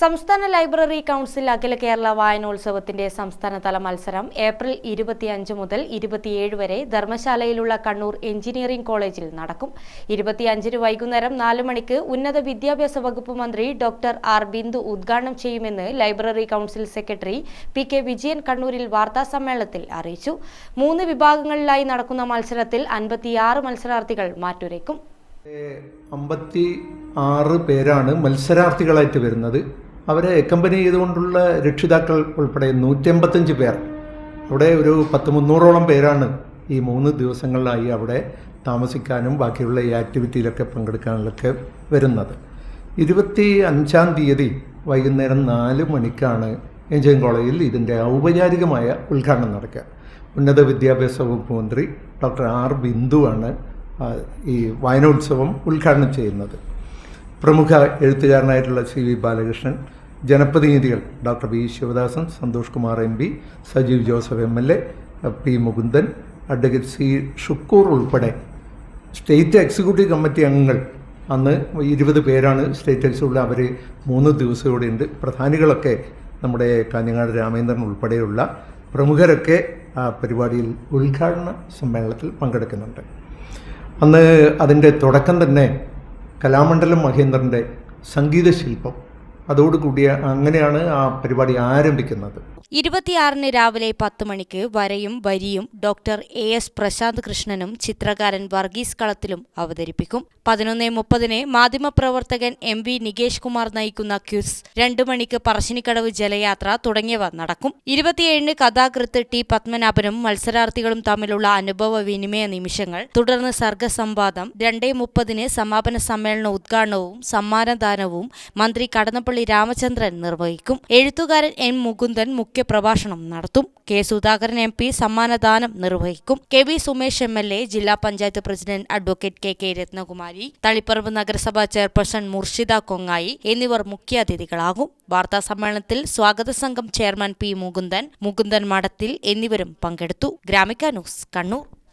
സംസ്ഥാന library council അഖില കേരള വായനോത്സവത്തിന്റെ സംസ്ഥാനതല മത്സരം ഏപ്രിൽ ഇരുപത്തിയഞ്ച് മുതൽ ഇരുപത്തിയേഴ് വരെ ധർമ്മശാലയിലുള്ള കണ്ണൂർ എഞ്ചിനീയറിംഗ് കോളേജിൽ നടക്കും. ഇരുപത്തിയഞ്ചിന് വൈകുന്നേരം നാല് മണിക്ക് ഉന്നത വിദ്യാഭ്യാസ വകുപ്പ് മന്ത്രി ഡോക്ടർ ആർ ബിന്ദു ഉദ്ഘാടനം ചെയ്യുമെന്ന് library council secretary P K Vijayan കണ്ണൂരിൽ വാർത്താസമ്മേളനത്തിൽ അറിയിച്ചു. മൂന്ന് വിഭാഗങ്ങളിലായി നടക്കുന്ന മത്സരത്തിൽ അൻപത്തിയാറ് മത്സരാർത്ഥികൾ മാറ്റുരയ്ക്കും. അമ്പത്തി ആറ് പേരാണ് മത്സരാർത്ഥികളായിട്ട് വരുന്നത്. അവരെ അക്കമ്പനി ചെയ്തുകൊണ്ടുള്ള രക്ഷിതാക്കൾ ഉൾപ്പെടെ നൂറ്റമ്പത്തഞ്ച് പേർ. അവിടെ ഒരു പത്ത് മുന്നൂറോളം പേരാണ് ഈ മൂന്ന് ദിവസങ്ങളിലായി അവിടെ താമസിക്കാനും ബാക്കിയുള്ള ഈ ആക്ടിവിറ്റിയിലൊക്കെ പങ്കെടുക്കാനൊക്കെ വരുന്നത്. ഇരുപത്തി അഞ്ചാം തീയതി വൈകുന്നേരം നാല് മണിക്കാണ് എഞ്ചിനീയറിംഗ് കോളേജിൽ ഇതിന്റെ ഔപചാരികമായ ഉദ്ഘാടനം നടക്കുക. ഉന്നത വിദ്യാഭ്യാസ വകുപ്പ് മന്ത്രി ഡോക്ടർ ആർ ബിന്ദുവാണ് ഈ വായനോത്സവം ഉദ്ഘാടനം ചെയ്യുന്നത്. പ്രമുഖ എഴുത്തുകാരനായിട്ടുള്ള സി വി ബാലകൃഷ്ണൻ ജനപ്രതിനിധികൾ doctor V Sivadasan Santhosh Kumar M P Sajeev Joseph M L A P Mukundan advocate C Shukkur ഉൾപ്പെടെ സ്റ്റേറ്റ് എക്സിക്യൂട്ടീവ് കമ്മിറ്റി അംഗങ്ങൾ. അന്ന് ഇരുപത് പേരാണ് സ്റ്റേറ്റ് എക്സിക്യൂട്ടീവ് അവർ മൂന്ന് ദിവസം ഉണ്ട്. പ്രധാനികളൊക്കെ നമ്മുടെ കാഞ്ഞങ്ങാട് രാമേന്ദ്രൻ ഉൾപ്പെടെയുള്ള പ്രമുഖരൊക്കെ ആ പരിപാടിയിൽ ഉദ്ഘാടന സമ്മേളനത്തിൽ പങ്കെടുക്കുന്നുണ്ട്. അന്ന് അതിന്റെ തുടക്കം തന്നെ കലാമണ്ഡലം മഹേന്ദ്രന്റെ സംഗീതശില്പം അതോടുകൂടിയ അങ്ങനെയാണ് ആ പരിപാടി ആരംഭിക്കുന്നത്. ഇരുപത്തിയാറിന് രാവിലെ പത്ത് മണിക്ക് വരയും വരിയും ഡോക്ടർ എ എസ് പ്രശാന്ത് കൃഷ്ണനും ചിത്രകാരൻ വർഗീസ് കളത്തിലും അവതരിപ്പിക്കും. പതിനൊന്ന് മുപ്പതിന് മാധ്യമപ്രവർത്തകൻ എം വി നികേഷ് കുമാർ നയിക്കുന്ന ക്യൂസ് രണ്ടു മണിക്ക് പറശ്ശിനിക്കടവ് ജലയാത്ര തുടങ്ങിയവ നടക്കും. ഇരുപത്തിയേഴിന് കഥാകൃത്ത് ടി പത്മനാഭനും മത്സരാർത്ഥികളും തമ്മിലുള്ള അനുഭവ വിനിമയ നിമിഷങ്ങൾ തുടർന്ന് സർഗസംവാദം രണ്ടേ മുപ്പതിന് സമാപന സമ്മേളന ഉദ്ഘാടനവും സമ്മാനദാനവും മന്ത്രി കടന്നപ്പള്ളി രാമചന്ദ്രൻ നിർവഹിക്കും. എഴുത്തുകാരൻ എൻ മുകുന്ദൻ മുഖ്യപ്രഭാഷണം നടത്തും. കെ സുധാകരൻ എം പി സമ്മാനദാനം നിർവഹിക്കും. K V Sumesh M L A ജില്ലാ panchayat president advocate K K Rathnakumari Taliparamba നഗരസഭാ ചെയർപേഴ്സൺ മുർഷിദ കൊങ്ങായി എന്നിവർ മുഖ്യാതിഥികളാകും. വാർത്താ സമ്മേളനത്തിൽ സ്വാഗത സംഘം ചെയർമാൻ പി മുകുന്ദൻ മുകുന്ദൻ മഠത്തിൽ എന്നിവരും പങ്കെടുത്തു. ഗ്രാമിക ന്യൂസ് കണ്ണൂർ.